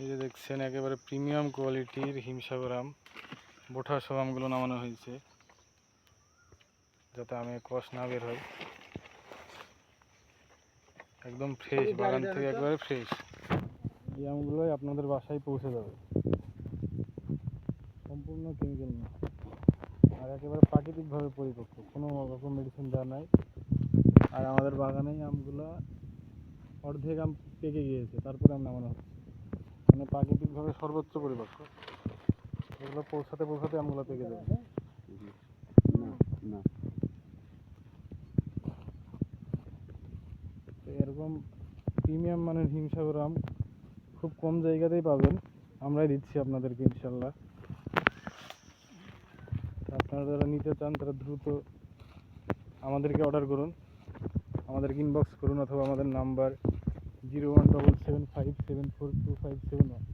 এই যে দেখছেন একেবারে প্রিমিয়াম কোয়ালিটির হিমসাগর আম। বোঠা সব আমগুলো নামানো হয়েছে যাতে আমে কষ না বের হয়। একদম ফ্রেশ বাগান থেকে একবারে ফ্রেশ এই আমগুলোই আপনাদের বাসায় পৌঁছে যাবে। সম্পূর্ণ কেমিক্যাল না। আর একেবারে প্রাকৃতিকভাবে পরিপক্ক কোনো রকম মেডিসিন দেওয়া নাই। আর আমাদের বাগানেই আমগুলো অর্ধেক আম পেকে গিয়েছে তারপরে আম নামানো হচ্ছে। প্রাকৃতিকভাবে সর্বোচ্চ পরিপক্ক। এগুলো পৌঁছাতে পৌঁছাতে আমগুলো পেকে যাবে। না এরকম প্রিমিয়াম মানের হিমসাগর আম খুব কম জায়গাতেই পাবেন। আমরাই দিচ্ছি আপনাদেরকে ইনশাল্লাহ আপনারা যারা নিতে চান তারা দ্রুত আমাদেরকে অর্ডার করুন। আমাদেরকে ইনবক্স করুন অথবা আমাদের number zero one double seven five seven four two five seven one.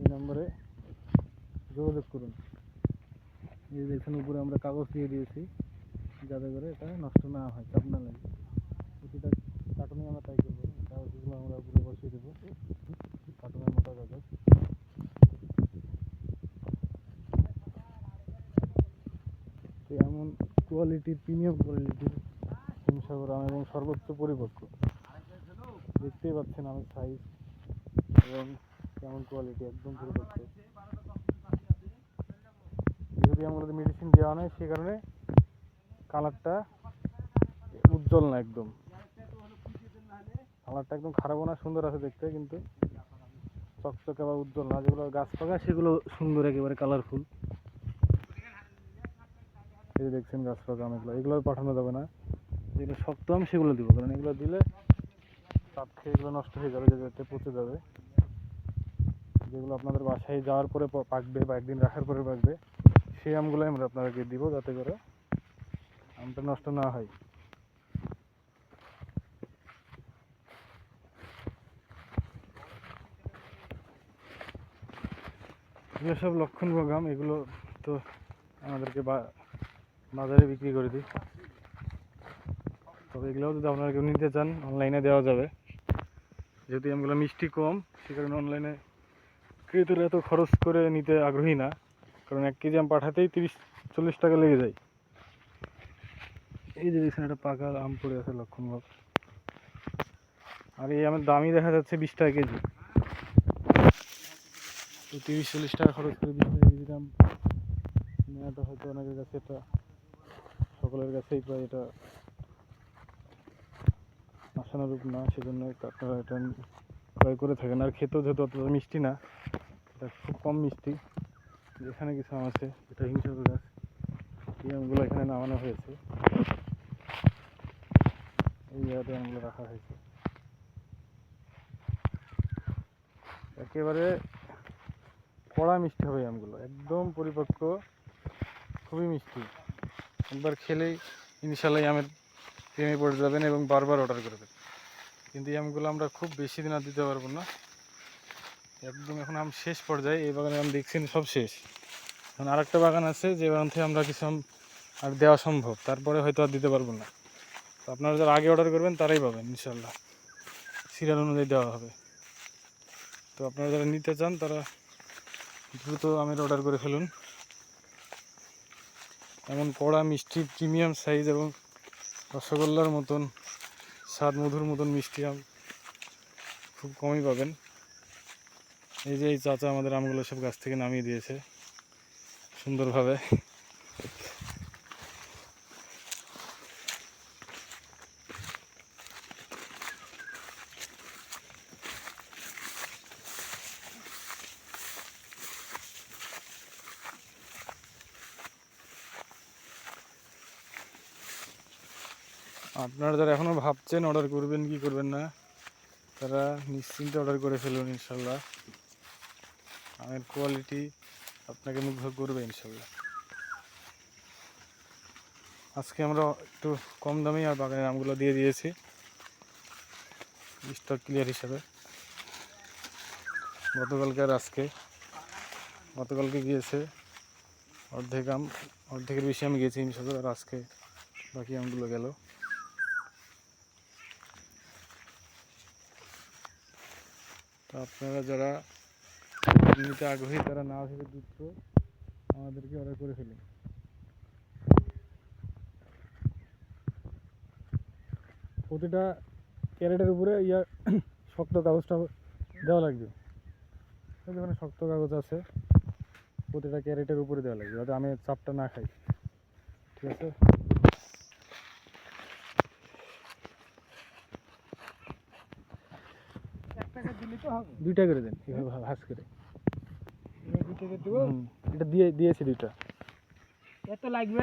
এই নম্বরে যোগাযোগ করুন। এই দেখুন উপরে আমরা কাগজ দিয়ে দিয়েছি, যাতে করে এটা নষ্ট না হয়, চাপ না লাগে। প্রতিটা কার্টুনে আমরা তাই করব। কাগজগুলো আমরা উপরে বসিয়ে দেবো। কার্টুনের মোটা কাগজ। এমন কোয়ালিটির প্রিমিয়াম কোয়ালিটির হিমসাগর আম এবং সর্বোচ্চ পরিপক্ক। দেখতেই পাচ্ছেন আমের সাইজ এবং কেমন কোয়ালিটি একদম পরিপক্ক যদি আমগুলোতে মেডিসিন দেওয়া নয় সে কারণে কালারটা উজ্জ্বল না একদম। কালারটা একদম খারাপও না, সুন্দর আছে দেখতে, কিন্তু চকচকে বা উজ্জ্বল না। যেগুলো গাছ পাকা, সেগুলো সুন্দর, একেবারে কালারফুল এই দেখছেন গাছ পাকা আম এগুলো এগুলো পাঠানো যাবে না। যেগুলো শক্ত আম সেগুলো দিব, কারণ এগুলো দিলে তাপ খেয়ে এগুলো নষ্ট হয়ে যাবে যেতে পচে যাবে। যেগুলো আপনাদের বাসায় যাওয়ার পরে পাকবে বা একদিন রাখার পরে পাকবে, সেই আমগুলোই আমরা আপনাদেরকে দিব যাতে করে আমটা নষ্ট না হয়। এগুলো সব লক্ষণভোগ আম এগুলো তো আমাদেরকে বাজারে বিক্রি করে দিই। তবে এগুলোও যদি আপনারা কেউ নিতে চান অনলাইনে দেওয়া যাবে। যেহেতু আমগুলো মিষ্টি কম, সে কারণে অনলাইনে ক্রেতারা এত খরচ করে নিতে আগ্রহী না। কারণ এক কেজি আম পাঠাতেই তিরিশ, চল্লিশ টাকা লেগে যায়। এই যে দেখছেন একটা পাকা আম পড়ে আছে লক্ষণভোগ আর এই আমের দামই দেখা যাচ্ছে বিশ টাকা কেজি। তিরিশ, চল্লিশ টাকা খরচ করে বিশ টাকা কেজি দাম নেওয়াটা হয়তো অনেকের কাছে এটা সকলের কাছেই প্রায় এটা আশানুরূপ না, সেজন্য আপনারা এটা ক্রয় করে থাকেন। আর খেতেও যেহেতু অতটা মিষ্টি না, এটা খুব কম মিষ্টি। যেখানে কিছু আম আছে এটা হিংসাকুর গাছ এই আমগুলো এখানে নামানো হয়েছে। এই জায়গাতে আমগুলো রাখা হয়েছে। একেবারে কড়া মিষ্টি হবে আমগুলো। একদম পরিপক্ক, খুবই মিষ্টি। একবার খেলেই ইনশাল্লাহ আমের প্রেমে পড়ে যাবেন এবং বারবার অর্ডার করবেন কিন্তু এই আমগুলো আমরা খুব বেশি দিন আর দিতে পারব না। একদম এখন আম শেষ পর্যায়ে, এই বাগানে আম দেখছেন সব শেষ। এখন আর একটা বাগান আছে, যে বাগান থেকে আমরা কিছু আম আর দেওয়া সম্ভব, তারপরে হয়তো আর দিতে পারব না। তো আপনারা যারা আগে অর্ডার করবেন, তারাই পাবেন ইনশাল্লাহ সিরিয়াল অনুযায়ী দেওয়া হবে। তো আপনারা যারা নিতে চান, তারা দ্রুত আমের অর্ডার করে ফেলুন। এমন কড়া, মিষ্টি, প্রিমিয়াম সাইজ এবং রসগোল্লার মতন স্বাদ মধুর মতন মিষ্টি আম খুব কমই পাবেন। এই যে এই চাচা আমাদের আমগুলো সব গাছ থেকে নামিয়ে দিয়েছে সুন্দরভাবে। আপনারা যারা এখনও ভাবছেন অর্ডার করবেন, কি করবেন না, তারা নিশ্চিন্তে অর্ডার করে ফেলুন ইনশাল্লাহ। আমের কোয়ালিটি আপনাকে মুগ্ধ করবে ইনশাল্লাহ। আজকে আমরা একটু কম দামেই আর বাগানের আমগুলো দিয়ে দিয়েছি। স্টক ক্লিয়ার হিসাবে। গতকালকে আর আজকে। গতকালকে গিয়েছে। অর্ধেক আম অর্ধেকের বেশি আমি গিয়েছি ইনশাল্লাহ, আর আজকে বাকি আমগুলো গেল। তো আপনারা যারা নিতে আগ্রহী, তারা না ভেবে দ্রুত আমাদেরকে অর্ডার করে ফেলুন। প্রতিটা ক্যারেটের উপরে ইয়া শক্ত কাগজটা দেওয়া লাগবে। এই যেখানে শক্ত কাগজ আছে। প্রতিটা ক্যারেটের উপরে দেওয়া লাগবে, যাতে আমি চাপটা না খাই। ঠিক আছে এক প্যাকেট দিলে তো হবে। দুইটা করে দেন এভাবে ভা- ভাঁজ করে। এই দু প্যাকেট দেবো? হুম, এটা দিয়ে দিয়েছি দুইটা। এত লাগবে